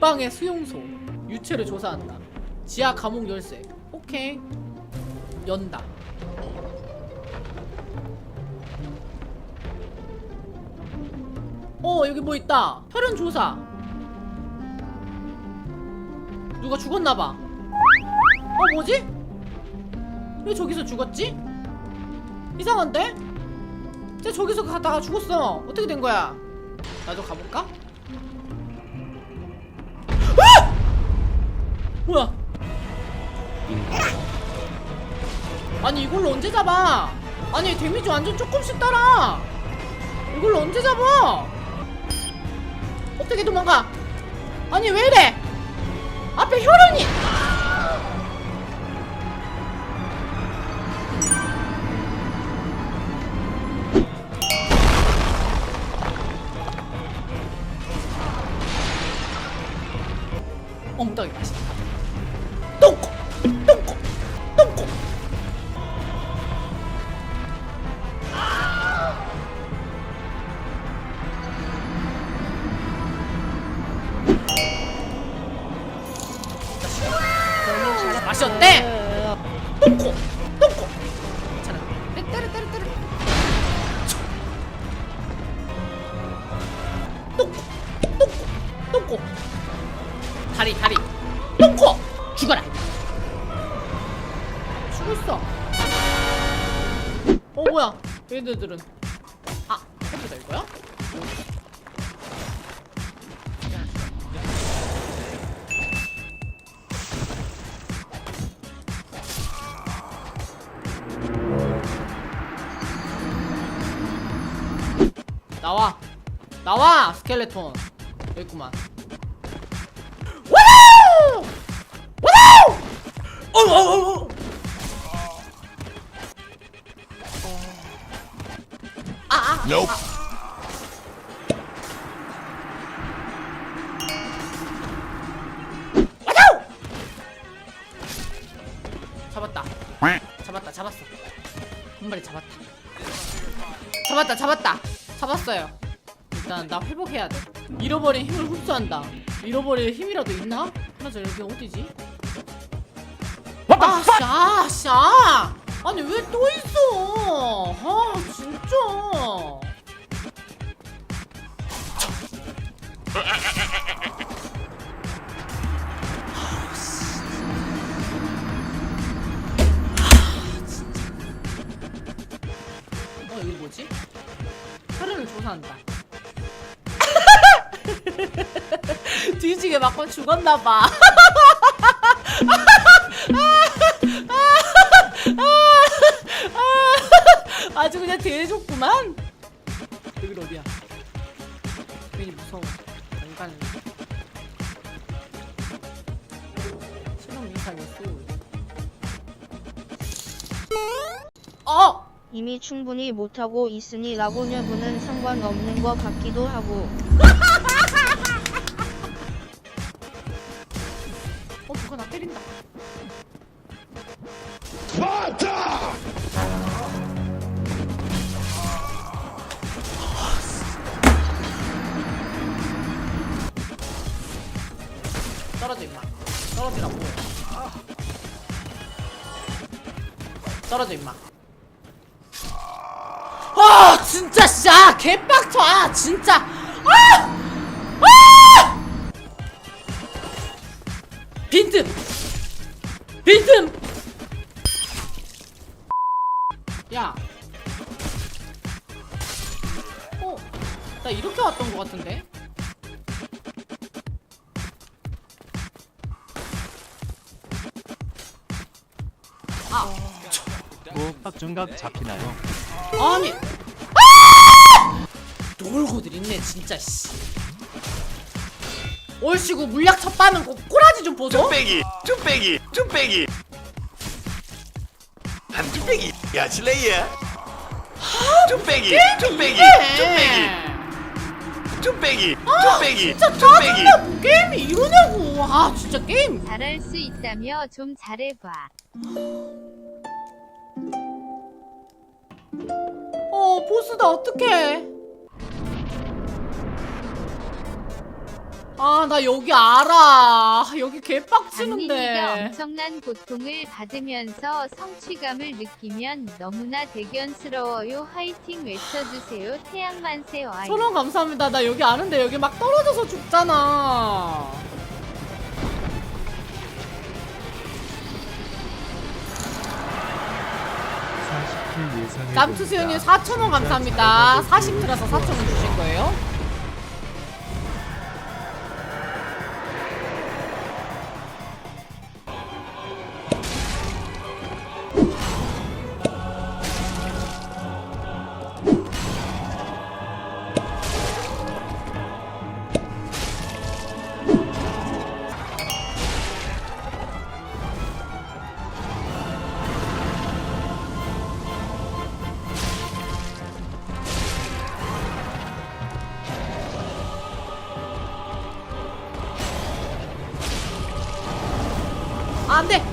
안방의 수용소 유체를 조사한다 지하 감옥 열쇠 오케이 연다 어 여기 뭐 있다 혈흔 조사 누가 죽었나봐 어 뭐지? 왜 저기서 죽었지? 이상한데? 쟤 저기서 가다가 죽었어 어떻게 된 거야? 나도 가볼까? 뭐야? 아니 이걸 로 언제 잡아? 아니 데미지 완전 조금씩 따라. 이걸 로 언제 잡아? 어떻게 도망가? 아니 왜 이래? 앞에 혈흔이. 엉덩이 맛있다. 어때? 똥꼬! 똥꼬! 괜찮아. 때려 때려 때려. 똥꼬! 똥꼬! 똥꼬! 다리 다리 똥꼬 죽어라 죽었어 어 뭐야 얘네들은 아 해보자 이거야? 나와 나와 스켈레톤 여기 있구만 와우! 와우! 어, 어, 어, 어. 아, 아, Nope. 와우! 잡았다. 잡았다. 잡았어. 한 마리 잡았다. 잡았다. 잡았다. 잡았어요. 일단 나 회복해야 돼. 잃어버린 힘을 흡수한다. 잃어버릴 힘이라도 있나? 하나 저 여기 어디지? 아, 샤, 샤! 아니 왜 또 있어? 아, 진짜. 혈흔을 조사한다. 뒤지게 맞고 죽었나봐. 아주 그냥 대해줬구만. 여기 어디야? 괜히 무서워. 안 가는. 실험 이상했어. 어! 이미 충분히 못하고 있으니 라고 여부는 상관없는 것 같기도 하고 어 누가 나 때린다. 떨어져 임마. 떨어지라고. 떨어져 임마. 아 진짜 씨야 개빡쳐 아 진짜 아! 아! 빈틈 빈틈 야 어? 나 이렇게 왔던 것 같은데? 아 뭐 박중각 잡히나요? 아니. 아! 놀고들 있네 진짜 씨. 얼씨구 물약 첫 빠는 거 꼬라지 좀 보소. 뚝배기 뚝배기 뚝배기. 한 뚝배기. 야칠레이야 뚝배기 뚝배기 뚝배기 뚝배기. 아 뚝배기 진짜 뚝배기. 짜증나 뭐 게임이 이러냐고. 아 진짜 게임. 잘할 수 있다며 좀 잘해봐. 어 보스다 어떡해 아 나 여기 알아 여기 장민이가 개빡치는데 엄청난 고통을 받으면서 성취감을 느끼면 너무나 대견스러워요. 화이팅 외쳐주세요. 태양만세 와이. 천원 감사합니다 나 여기 아는데 여기 막 떨어져서 죽잖아 깜투수연님 4천원 감사합니다 40트라서 4천원 주신 거예요? 안돼